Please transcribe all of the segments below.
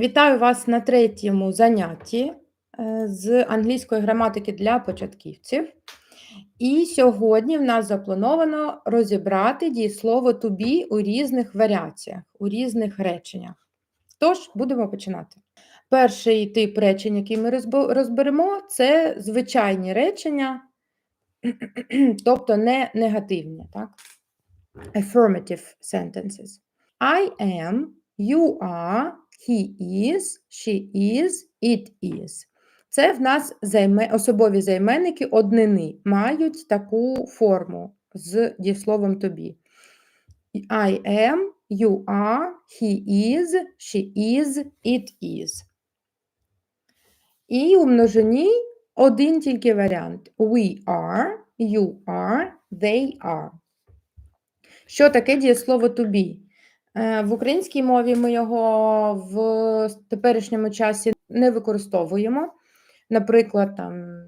Вітаю вас на третьому занятті е, з англійської граматики для початківців. І сьогодні в нас заплановано розібрати дієслово to be у різних варіаціях, у різних реченнях. Тож, будемо починати. Перший тип речень, який ми розберемо, це звичайні речення, тобто не негативні. Так? Affirmative sentences. I am, you are, he is, she is, it is. Це в нас займе, особові займенники однини мають таку форму з дієсловом be. I am, you are, he is, she is, it is. І у множині один тільки варіант. We are, you are, they are. Що таке дієслово to be? Е, В українській мові ми його в теперішньому часі не використовуємо. Наприклад, там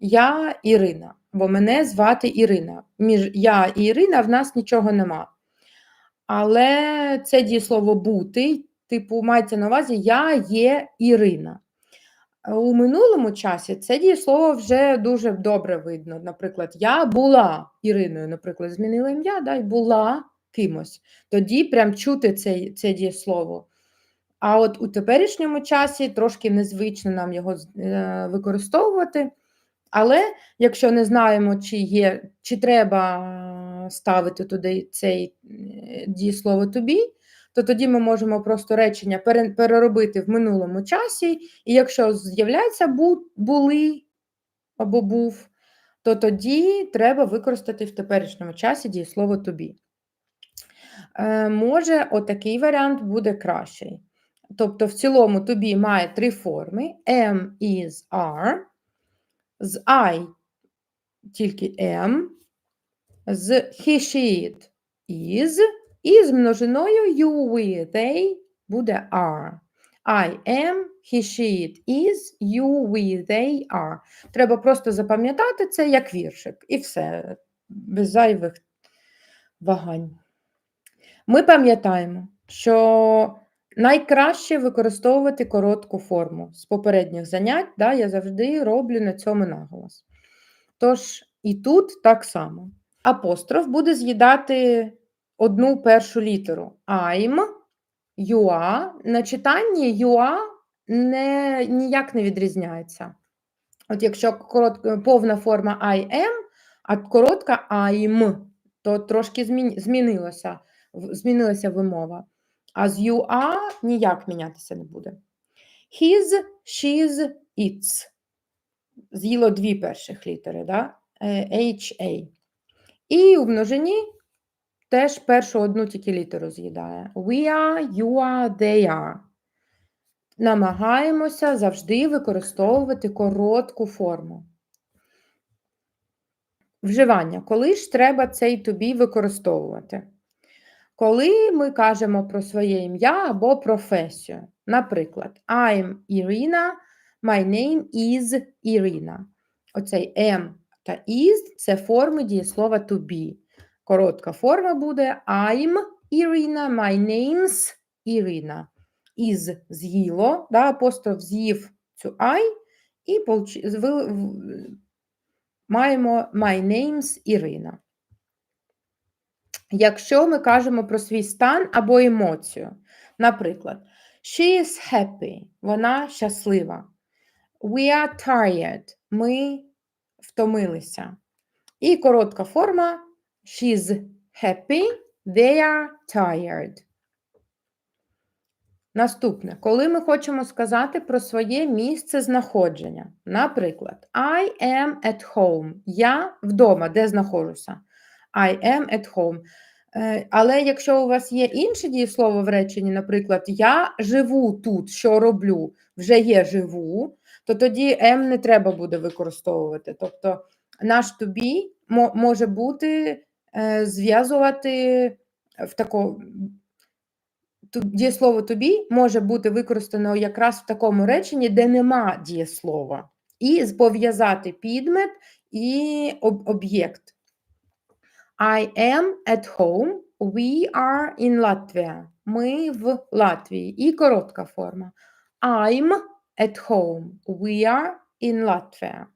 я Ірина, бо мене звати Ірина. Між я і Ірина в нас нічого нема. Але це дієслово бути, типу, мається на увазі я є Ірина. У минулому часі це дієслово вже дуже добре видно. Наприклад, я була Іриною, наприклад, змінила ім'я, да, і була кимось. Тоді прям чути це, це дієслово. А от у теперішньому часі трошки незвично нам його е, використовувати. Але якщо не знаємо, чи є, чи треба ставити туди цей е, дієслово to то тоді ми можемо просто речення переробити в минулому часі, і якщо з'являється бу, були або був, то тоді треба використати в теперішньому часі дієслово be. Е, може, отакий варіант буде кращий. Тобто, в цілому be має три форми: am, is, are, з I тільки am, з he, she, it, is, і з множиною you, we, they буде are. I am, he, she, it is, you, we, they are. Треба просто запам'ятати це як віршик, і все, без зайвих вагань. Ми пам'ятаємо, що найкраще використовувати коротку форму з попередніх занять, да, я завжди роблю на цьому наголос. Тож, і тут так само. Апостроф буде з'їдати одну першу літеру. I'm, are. На читанні are не, ніяк не відрізняється. От якщо коротка, повна форма I am, а коротка I'm, то трошки змінилося, змінилася вимова. А з you are ніяк мінятися не буде. His, she's, its. З'їло дві перших літери, да? Е, H-A. І у множині теж першу одну тільки літеру з'їдає. We are, you are, they are. Намагаємося завжди використовувати коротку форму. Вживання. Коли ж треба цей be використовувати? Коли ми кажемо про своє ім'я або професію. Наприклад, I'm Irina, my name is Irina. Оцей am та is це форми дієслова to be. Коротка форма буде I'm Irina, my name's Irina. Is з'їло, да, апостроф з'їв цю I, і маємо my name's Ірина. Якщо ми кажемо про свій стан або емоцію, наприклад, she is happy, вона щаслива. We are tired, ми втомилися. І коротка форма she's happy, they are tired. Наступне, коли ми хочемо сказати про своє місце знаходження. Наприклад, I am at home. Я вдома, де знаходжуся. I am at home. Е, Але якщо у вас є інше дієслово в реченні, наприклад, я живу тут, що роблю, вже є живу, то тоді am не треба буде використовувати. Тобто наш мо- може бути е, зв'язувати в тако, ту- дієслово be може бути використано якраз в такому реченні, де нема дієслова, і пов'язати підмет і об'єкт. I am at home. We are in Latvia. Ми в Латвії. І коротка форма. I'm at home. We are in Latvia.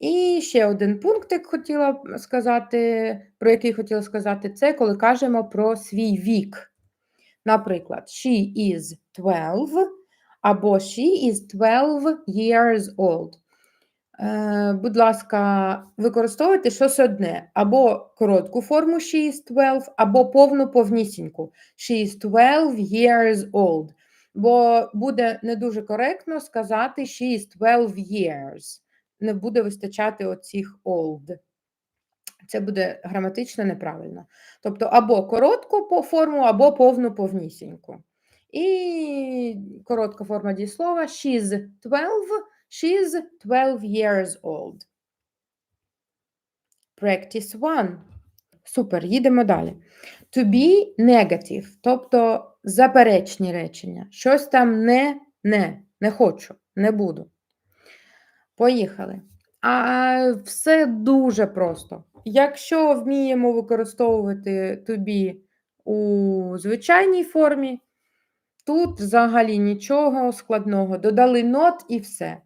І ще один пунктик хотіла сказати, про який хотіла сказати, це коли кажемо про свій вік. Наприклад, she is 12 або she is 12 years old. Е, будь ласка, використовуйте щось одне, або коротку форму she is 12, або повну повнісіньку. She is 12 years old. Бо буде не дуже коректно сказати she is 12 years. Не буде вистачати оцих old. Це буде граматично неправильно. Тобто або коротку форму, або повну повнісіньку. І коротка форма дієслова she's 12, she's 12 years old. Practice one. Супер, їдемо далі. To be negative, тобто заперечні речення. Щось там не, не, не хочу, не буду. Поїхали. А все дуже просто. Якщо вміємо використовувати to be у звичайній формі, тут взагалі нічого складного. Додали not і все.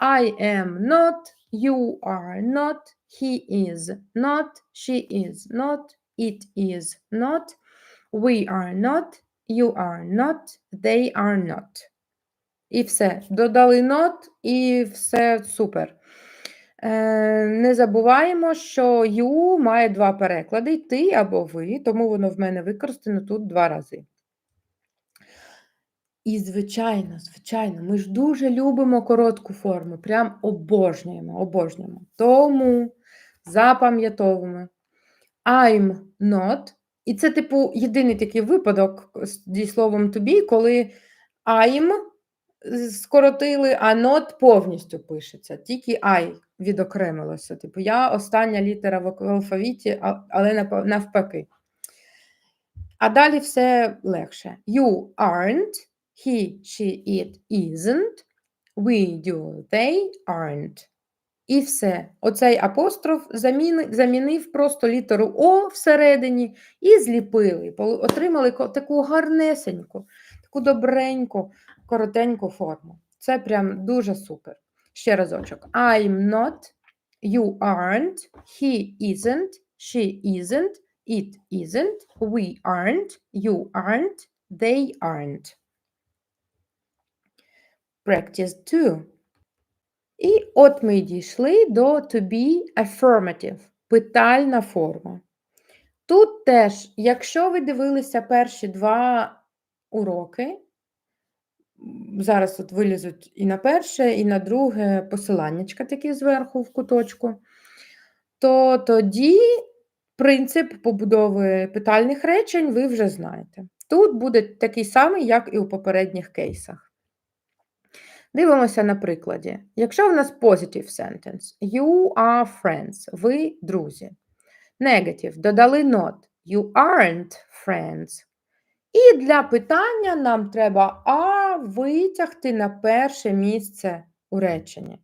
I am not, you are not, he is not, she is not, it is not, we are not, you are not, they are not. І все. Додали not, і все супер. Е, Не забуваємо, що you має два переклади: ти або ви, тому воно в мене використано тут два рази. І, звичайно, звичайно, ми ж дуже любимо коротку форму, прям обожнюємо, обожнюємо. Тому запам'ятовуємо I'm not. І це, типу, єдиний такий випадок з дієсловом to be, коли I'm скоротили, а not повністю пишеться, тільки I відокремилося. Типу, я остання літера в алфавіті, але навпаки. А далі все легше. You aren't, he, she, it isn't, we do, they aren't. І все. Оцей апостроф замінив, просто літеру О всередині і зліпили. Отримали таку гарнесеньку, таку добреньку, коротеньку форму. Це прям дуже супер. Ще разочок. I'm not, you aren't, he isn't, she isn't, it isn't, we aren't, you aren't, they aren't. Practice 2. І от ми дійшли до to be affirmative, питальна форма. Тут теж, якщо ви дивилися перші два уроки, зараз от вилізуть і на перше, і на друге посиланнячка такі зверху в куточку, то тоді принцип побудови питальних речень ви вже знаєте. Тут буде такий самий, як і у попередніх кейсах. Дивимося на прикладі. Якщо в нас positive sentence, you are friends, ви друзі. Negative, додали not, you aren't friends. І для питання нам треба А витягти на перше місце у реченні.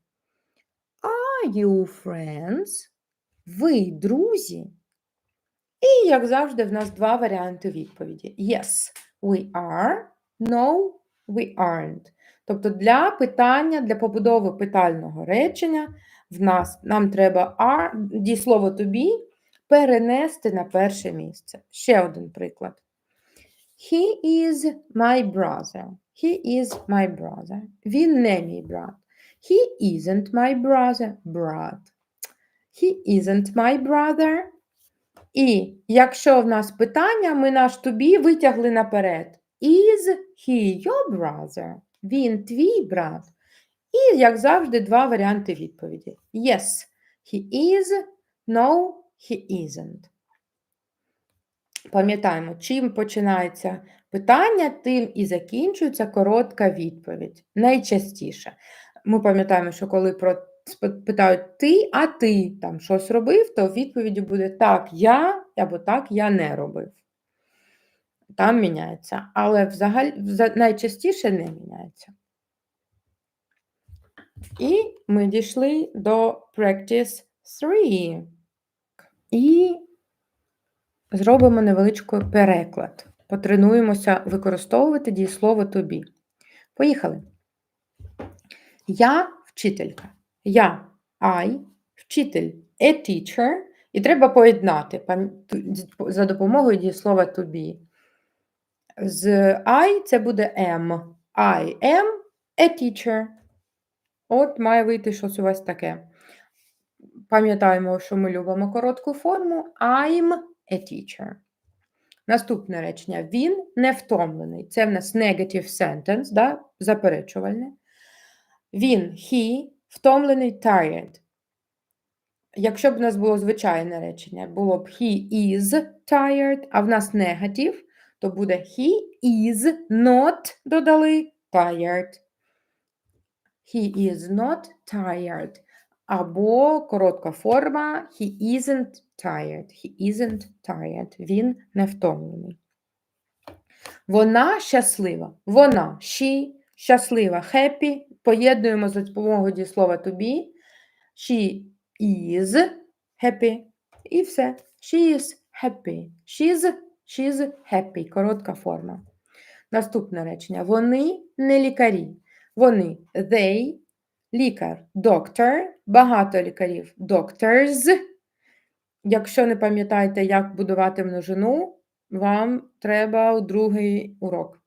Are you friends? Ви друзі? І, як завжди, в нас два варіанти відповіді: Yes, we are, no, we aren't. Тобто для питання, для побудови питального речення в нас нам треба are, дієслово to be перенести на перше місце. Ще один приклад. He is my brother. He is my brother. Він не мій брат. He isn't my brother. Брат. He isn't my brother. І якщо в нас питання, ми наш to be витягли наперед. Is he your brother? Він твій брат. І, як завжди, два варіанти відповіді. Yes, he is, no, he isn't. Пам'ятаємо, чим починається питання, тим і закінчується коротка відповідь. Найчастіше. Ми пам'ятаємо, що коли про питають ти, а ти там щось робив, то в відповіді буде так, я або так я не робив. Там міняється. Але взагалі найчастіше не міняється. І ми дійшли до practice 3. І зробимо невеличкий переклад. Потренуємося використовувати дієслово be. Поїхали. Я вчителька. Я I, вчитель, a teacher. І треба поєднати за допомогою дієслова to be. З I це буде am. I am a teacher. От має вийти щось у вас таке. Пам'ятаємо, що ми любимо коротку форму. I'm a teacher. Наступне речення. Він не втомлений. Це в нас negative sentence, да? заперечувальне. Він, he, втомлений, tired. Якщо б у нас було звичайне речення, було б he is tired, а в нас негатив, то буде he is not додали tired. He is not tired. Або коротка форма he isn't tired. He isn't tired. Він не втомлений. Вона щаслива. Вона she щаслива. Happy. Поєднуємо за допомогою дієслова to be. She is happy. І все. She is happy. She's, she's happy. Коротка форма. Наступне речення. Вони не лікарі. Вони they, лікар, doctor, багато лікарів, doctors. Якщо не пам'ятаєте, як будувати множину, вам треба другий урок.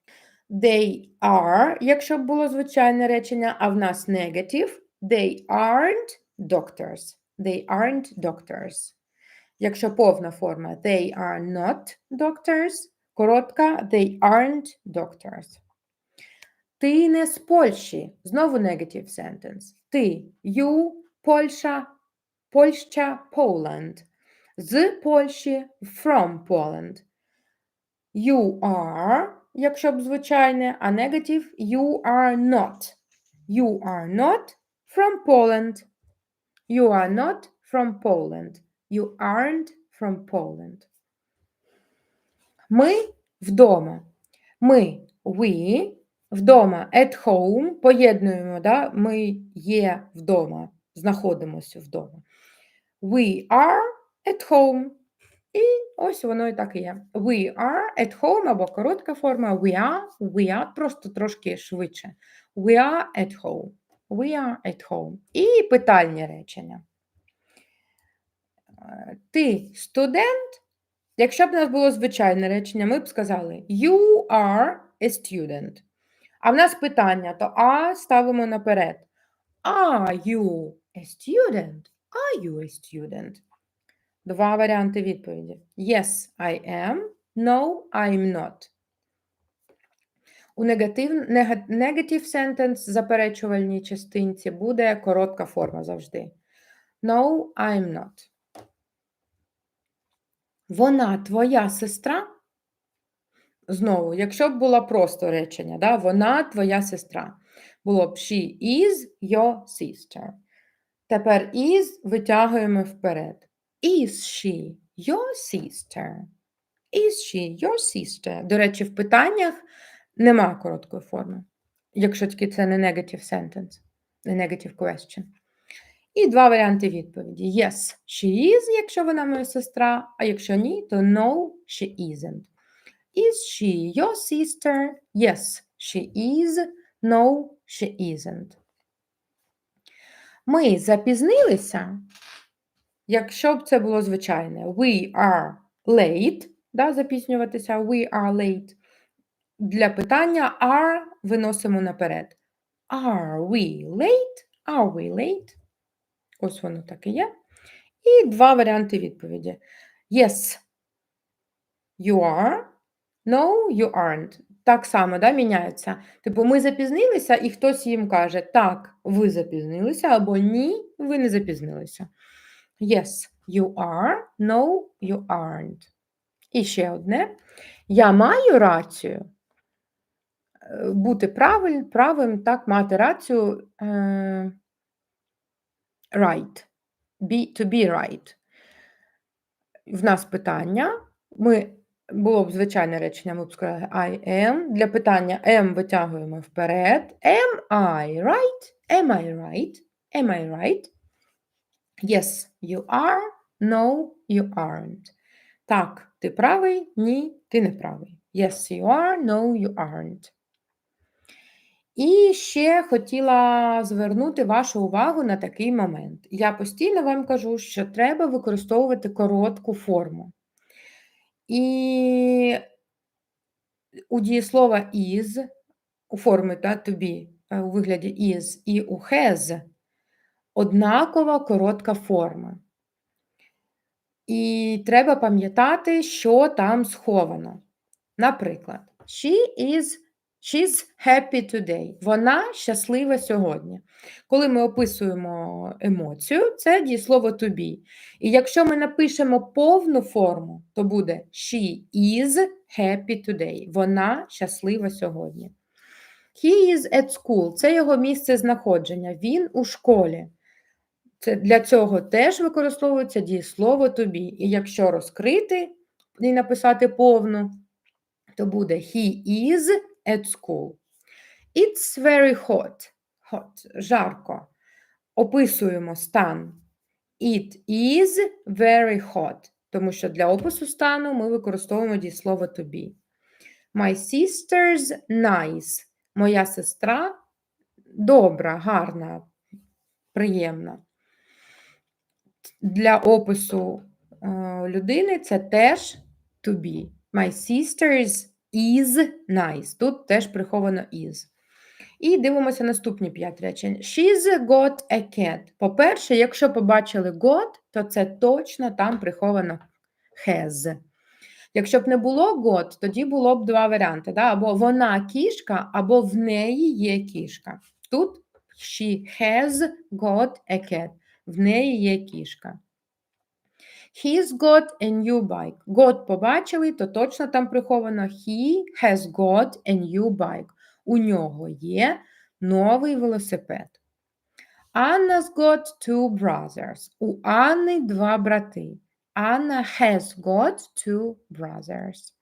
They are, якщо б було звичайне речення, а в нас negative, they aren't doctors. They aren't doctors. Якщо повна форма, they are not doctors, коротка, they aren't doctors. Ти не з Польщі. Знову negative sentence. Ти, you, Польща, Польща, Poland. З Польщі, from Poland. You are, якщо б звичайне, а negative, you are not. You are not from Poland. You are not from Poland. You aren't from Poland. Ми вдома. Ми, we, вдома, at home, поєднуємо, да? ми є вдома, знаходимося вдома. We are at home. І ось воно і так і є. We are at home, або коротка форма we are, we are, просто трошки швидше. We are at home. We are at home. І питальні речення. Ти студент. Якщо б у нас було звичайне речення, ми б сказали You are a student. А в нас питання, то а ставимо наперед. Are you a student? Are you a student? Два варіанти відповіді. Yes, I am. No, I'm not. У негатив, negative sentence заперечувальній частинці буде коротка форма завжди. No, I'm not. Вона твоя сестра. Знову, якщо б було просто речення, да? вона твоя сестра. Було б she is your sister. Тепер is витягуємо вперед. Is she your sister? Is she your sister? До речі, в питаннях нема короткої форми, якщо тільки це не negative sentence, не negative question. І два варіанти відповіді. Yes, she is, якщо вона моя сестра, а якщо ні, то no, she isn't. Is she your sister? Yes, she is. No, she isn't. Ми запізнилися, якщо б це було звичайне. We are late, да, запізнюватися, we are late. Для питання are виносимо наперед. Are we late? Are we late? Ось воно так і є. І два варіанти відповіді. Yes, you are. No, you aren't. Так само, да, міняється. Типу, ми запізнилися, і хтось їм каже, так, ви запізнилися, або ні, ви не запізнилися. Yes, you are. No, you aren't. І ще одне. Я маю рацію. Е, Бути правиль, правим, так, мати рацію. Е, right. Be, to be right. В нас питання. Ми було б звичайне речення, ми б сказали I am. Для питання am витягуємо вперед. Am I right? Am I right? Am I right? Yes, you are. No, you aren't. Так, ти правий, ні, ти не правий. Yes, you are. No, you aren't. І ще хотіла звернути вашу увагу на такий момент. Я постійно вам кажу, що треба використовувати коротку форму. І у дієслова is, у форми та, be, е, у вигляді is і у has однакова коротка форма. І треба пам'ятати, що там сховано. Наприклад, she is she's happy today. Вона щаслива сьогодні. Коли ми описуємо емоцію, це дієслово to be. І якщо ми напишемо повну форму, то буде she is happy today. Вона щаслива сьогодні. He is at school. Це його місце знаходження. Він у школі. Це для цього теж використовується дієслово to be. І якщо розкрити і написати повну, то буде he is at school. It's very hot. hot. Жарко. Описуємо стан. It is very hot. Тому що для опису стану ми використовуємо дієслово to be. My sister's nice. Моя сестра добра, гарна, приємна. Для опису е, людини це теж to be. My sister's is nice. Тут теж приховано is. І дивимося наступні п'ять речень. She's got a cat. По-перше, якщо побачили got, то це точно там приховано has. Якщо б не було got, тоді було б два варіанти. Да? Або вона кішка, або в неї є кішка. Тут she has got a cat. В неї є кішка. He's got a new bike. Got побачили, то точно там приховано he has got a new bike. У нього є новий велосипед. Anna's got two brothers. У Анни два брати. Anna has got two brothers.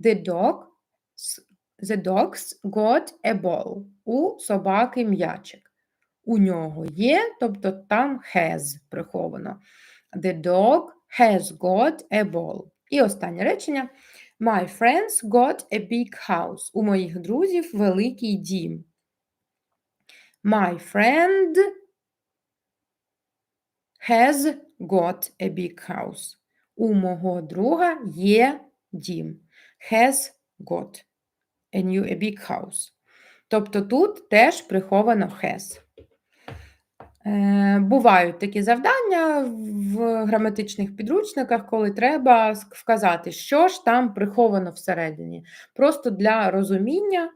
The dog's got a ball. У собаки м'ячик. У нього є, тобто там has приховано. The dog has got a ball. І останнє речення. My friends got a big house. У моїх друзів великий дім. My friend has got a big house. У мого друга є дім. Has got a new a big house. Тобто тут теж приховано has. Е, Бувають такі завдання в граматичних підручниках, коли треба вказати, що ж там приховано всередині. Просто для розуміння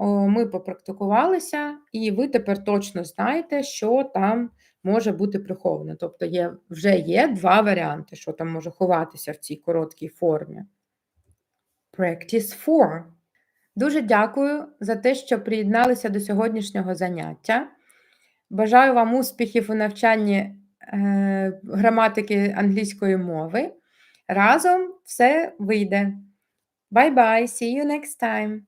ми попрактикувалися, і ви тепер точно знаєте, що там може бути приховано. Тобто є, вже є два варіанти, що там може ховатися в цій короткій формі. Practice 4. Дуже дякую за те, що приєдналися до сьогоднішнього заняття. Бажаю вам успіхів у навчанні е, граматики англійської мови. Разом все вийде. Bye-bye, see you next time!